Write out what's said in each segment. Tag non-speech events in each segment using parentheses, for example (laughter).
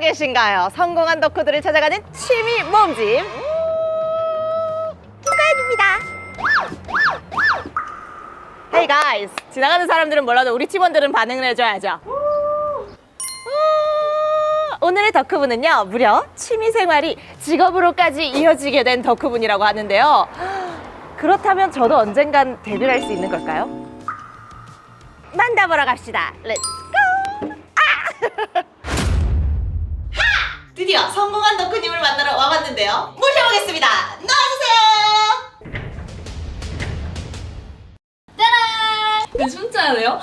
계신가요? 성공한 덕후들을 찾아가는 취미 모임집 김가연입니다. Hey guys, 지나가는 사람들은 몰라도 우리 팀원들은 반응을 해줘야죠. 우, 오늘의 덕후분은요, 무려 취미 생활이 직업으로까지 이어지게 된 덕후분이라고 하는데요. 그렇다면 저도 언젠간 데뷔를 할 수 있는 걸까요? 만나보러 갑시다. 렛츠 드디어 성공한 덕후님을 만나러 와봤는데요. 모셔보겠습니다. 나와주세요. 네, 숨자야 돼요?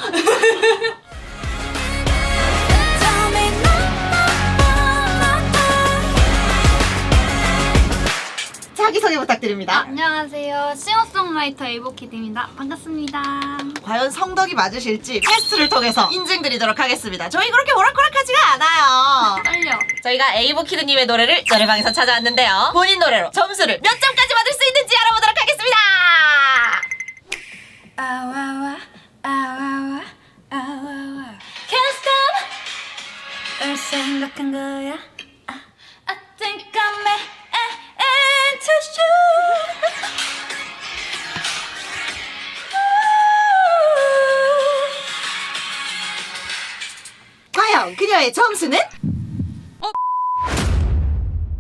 자기소개 부탁드립니다. 안녕하세요. 싱어송라이터 에이보키드입니다. 반갑습니다. 과연 성덕이 맞으실지 테스트를 통해서 인증드리도록 하겠습니다. 저희 그렇게 오락가락하지가 않아요. 떨려. 저희가 에이보키드님의 노래를 노래방에서 찾아왔는데요. 본인 노래로 점수를 몇 점까지 받을 수 있는지 알아보도록 하겠습니다. 아와와 아와와 아와와 Can't stop 널 생각한 거야 과연 그녀의 점수는? 어?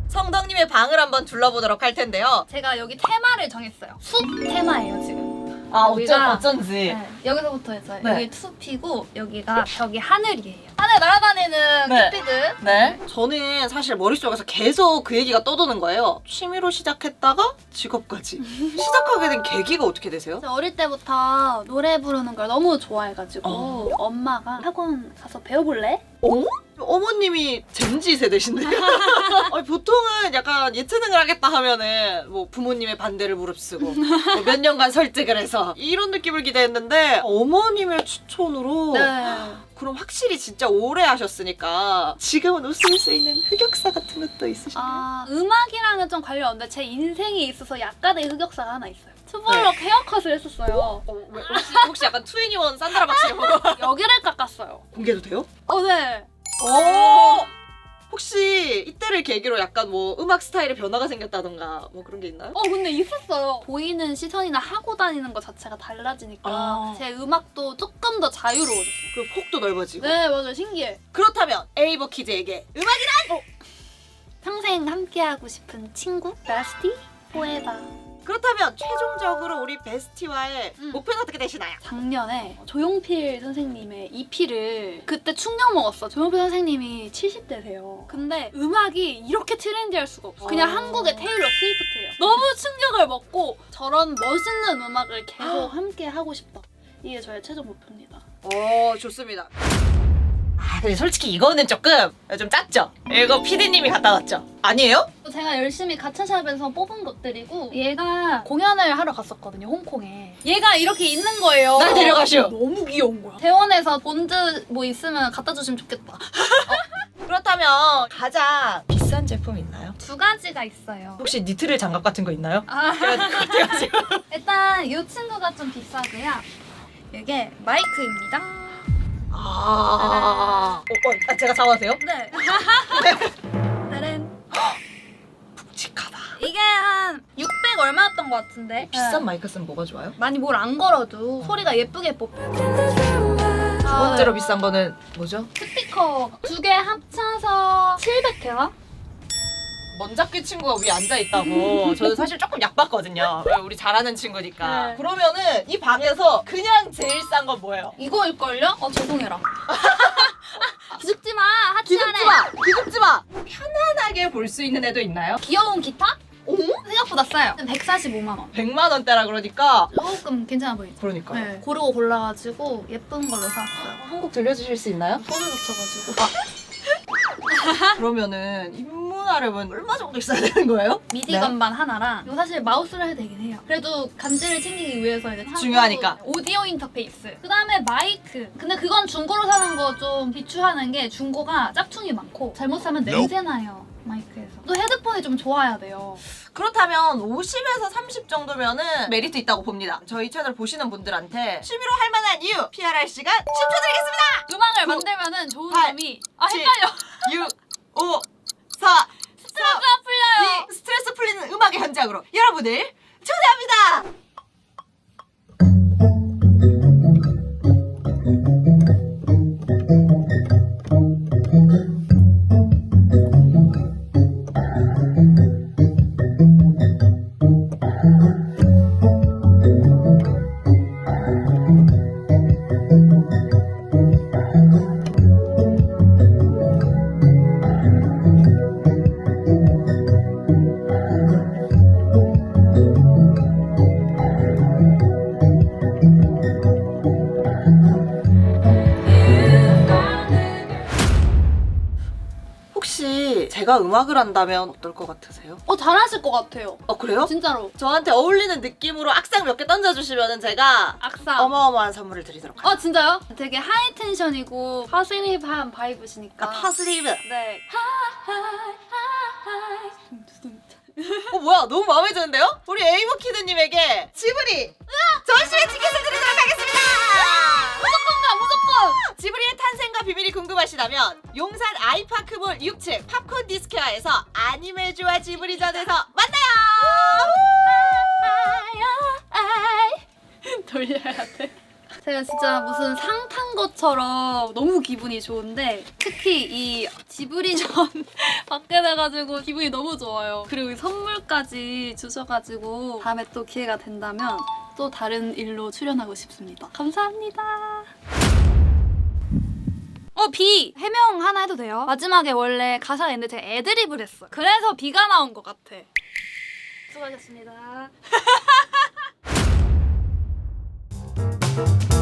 성덕님의 방을 한번 둘러보도록 할 텐데요. 제가 여기 테마를 정했어요. 숲 테마예요 지금. 아 여기가- 어쩐지. 네, 여기서부터 해서 네. 여기 숲이고 여기가 벽이 하늘이에요. 하늘 날아다니는 네. 큐피드. 네. 저는 사실 머릿속에서 계속 그 얘기가 떠도는 거예요. 취미로 시작했다가 직업까지. (laughs) 시작하게 된 계기가 어떻게 되세요? 저 어릴 때부터 노래 부르는 걸 너무 좋아해가지고 어. 엄마가 학원 가서 배워볼래? 어? 어머님이 젠지 세대신데요? (laughs) 아니, 보통은 약간 예체능을 하겠다 하면은 뭐 부모님의 반대를 무릅쓰고 뭐몇 년간 설득을 해서 이런 느낌을 기대했는데 어머님의 추천으로 네. 그럼 확실히 진짜 오래 하셨으니까 지금은 웃을 수 있는 흑역사 같은 것도 있으신가요? 아 음악이랑은 좀 관련 없는데 제 인생에 있어서 약간의 흑역사가 하나 있어요. 투블럭 헤어컷을 했었어요. 어, 왜, 혹시, 혹시 약간 투애니원 산드라 보고 여기를 깎았어요. 공개도 돼요? 어, 네. 오! 혹시 이때를 계기로 약간 뭐 음악 스타일에 변화가 생겼다던가 뭐 그런 게 있나요? 어 근데 있었어요. 보이는 시선이나 하고 다니는 것 자체가 달라지니까 아. 제 음악도 조금 더 자유로워졌어요. 그 폭도 넓어지고 네 맞아요 신기해. 그렇다면 에이버 키즈에게 음악이란? 평생 함께하고 싶은 친구? 베스티? 포에바. 그렇다면 최종적으로 우리 베스티와의 음. 목표는 어떻게 되시나요? 작년에 조용필 선생님의 EP를 그때 충격 먹었어. 조용필 선생님이 70대세요. 근데 음악이 이렇게 트렌디할 수가 없어. 그냥 어. 한국의 테일러 스위프트예요. 너무 충격을 먹고 저런 멋있는 음악을 계속 함께 하고 싶다. 이게 저의 최종 목표입니다. 어 좋습니다 아 근데 솔직히 이거는 조금 좀 짰죠? 이거 PD님이 갖다 놨죠? 아니에요? 제가 열심히 가차샵에서 뽑은 것들이고 얘가 공연을 하러 갔었거든요 홍콩에 얘가 이렇게 있는 거예요 날 데려가시오. 너무 귀여운 거야 대원에서 본드 뭐 있으면 갖다 주시면 좋겠다 그렇다면 가장 비싼 제품 있나요? 두 가지가 있어요 혹시 니트를 장갑 같은 거 있나요? 아, (laughs) 그래가지고 (laughs) 일단 이 친구가 좀 비싸고요 이게 마이크입니다 아, 어, 어, 아, 제가 잡아도 돼요? 네 (laughs) 짜란. 묵직하다 이게 한 600 얼마였던 것 같은데 비싼 네. 마이크 쓰면 뭐가 좋아요? 많이 뭘 안 걸어도 소리가 예쁘게 뽑혀요 두 번째로 비싼 거는 뭐죠? 스피커 두 개 합쳐서 700회화? 먼잡기 친구가 위에 앉아 있다고. 저는 사실 조금 약봤거든요. 우리 잘하는 친구니까. 네. 그러면은 이 방에서 그냥 제일 싼 건 뭐예요? 이거일걸요? 어 죄송해라 (laughs) 기죽지 마 하지 기죽지 마! 기죽지 마! 편안하게 볼 수 있는 애도 있나요? 귀여운 기타? 오? 생각보다 싸요 145만 원 100만 원대라 그러니까. 조금 괜찮아 보이죠? 그러니까. 네 고르고 골라가지고 예쁜 걸로 샀어요 한곡 들려주실 수 있나요? 소리 붙여가지고 (laughs) 그러면은 입문하려면 얼마 정도 있어야 되는 거예요? 미디 네. 건반 하나랑 이거 사실 마우스를 해야 되긴 해요 그래도 감지를 챙기기 위해서 이제 하고 중요하니까. 오디오 인터페이스 그 다음에 마이크 근데 그건 중고로 사는 거 좀 비추하는 게 중고가 짝퉁이 많고 잘못 사면 냄새 나요 마이크에서. 또 헤드폰이 좀 좋아야 돼요. 그렇다면 50에서 30 정도면은 메리트 있다고 봅니다. 저희 채널 보시는 분들한테 취미로 할 만한 이유 PRR 시간 10초 드리겠습니다. 음악을 구, 만들면은 좋은 팔, 점이 아 칠, 헷갈려. 6, 5, 4, 스트레스가 풀려요. 이 스트레스 풀리는 현장으로 여러분을 초대합니다. 제가 음악을 한다면 어떨 것 같으세요? 어 잘하실 것 같아요. 어 그래요? 진짜로. 저한테 어울리는 느낌으로 악상 몇 개 던져주시면 제가 악사. 어마어마한 선물을 드리도록 할게요. 어 진짜요? 되게 하이 텐션이고 파시리브한 바이브시니까. 아, 파스리브. 네. 어 뭐야 너무 마음에 드는데요? 우리 에이버키드님에게 지브리 궁금하시다면 용산 아이파크몰 6층 팝콘 디스케아에서 아니메주와 지브리전에서 만나요. (laughs) 돌려야 돼. 제가 진짜 무슨 상 탄 것처럼 너무 기분이 좋은데 특히 이 지브리전 받게 (laughs) 돼가지고 기분이 너무 좋아요. 그리고 이 선물까지 주셔가지고 다음에 또 기회가 된다면 또 다른 일로 출연하고 싶습니다. 감사합니다. 어, 비! 해명 하나 해도 돼요? 마지막에 원래 가사가 있는데 제가 애드립을 했어 그래서 비가 나온 것 같아. 수고하셨습니다. (laughs)